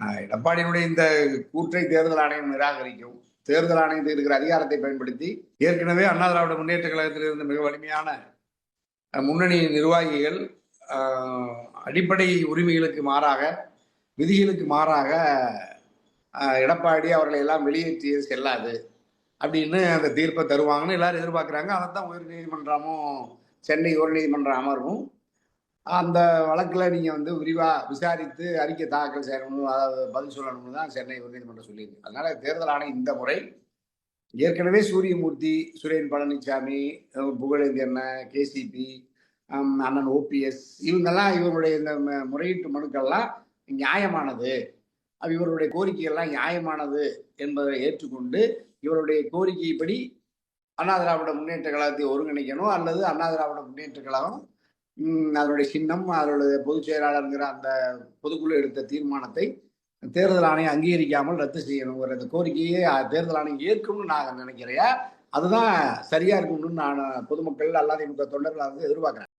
எடப்பாடியினுடைய இந்த கூற்றை தேர்தல் ஆணையம் நிராகரிக்கும். தேர்தல் ஆணையத்தில் இருக்கிற அதிகாரத்தை பயன்படுத்தி ஏற்கனவே அண்ணா திராவிட முன்னேற்ற கழகத்தில் இருந்த மிக வலிமையான முன்னணி நிர்வாகிகள் அடிப்படை உரிமைகளுக்கு மாறாக விதிகளுக்கு மாறாக எடப்பாடி அவர்களை எல்லாம் வெளியேற்றியது செல்லாது அப்படின்னு அந்த தீர்ப்பை தருவாங்கன்னு எல்லாரும் எதிர்பார்க்குறாங்க. அதைத்தான் உயர் நீதிமன்றமும் சென்னை உயர்நீதிமன்ற அமர்வும் அந்த வழக்கில் நீங்கள் வந்து விரிவாக விசாரித்து அறிக்கை தாக்கல் செய்யணும் அதாவது பதில் சொல்லணும்னு தான் சென்னை உயர்நீதிமன்றம் சொல்லியிருக்கு. அதனால் தேர்தல் ஆணையம் இந்த முறை ஏற்கனவே சூரியமூர்த்தி சுரேன் பழனிசாமி அஹ் கேசிபி அண்ணன் ஓபிஎஸ் இவங்கெல்லாம் இவருடைய இந்த முறையீட்டு மனுக்கள்லாம் நியாயமானது. இவருடைய கோரிக்கைகள்லாம் நியாயமானது என்பதை ஏற்றுக்கொண்டு இவருடைய கோரிக்கைப்படி அண்ணா திராவிட முன்னேற்ற கழகத்தை ஒருங்கிணைக்கணும் அல்லது அண்ணா திராவிட முன்னேற்ற கழகம் அதனுடைய சின்னம் அதனுடைய பொதுச் செயலாளருங்கிற அந்த பொதுக்குழு எடுத்த தீர்மானத்தை தேர்தல் ஆணையம் அங்கீகரிக்காமல் ரத்து செய்யணுங்கிற அந்த கோரிக்கையை தேர்தல் ஆணையம் ஏற்கும்னு நான் நினைக்கிறேன் அதுதான் சரியா இருக்கும்னு நான் பொதுமக்கள் அல்லாதிமுக தொண்டர்கள் வந்து எதிர்பார்க்குறேன்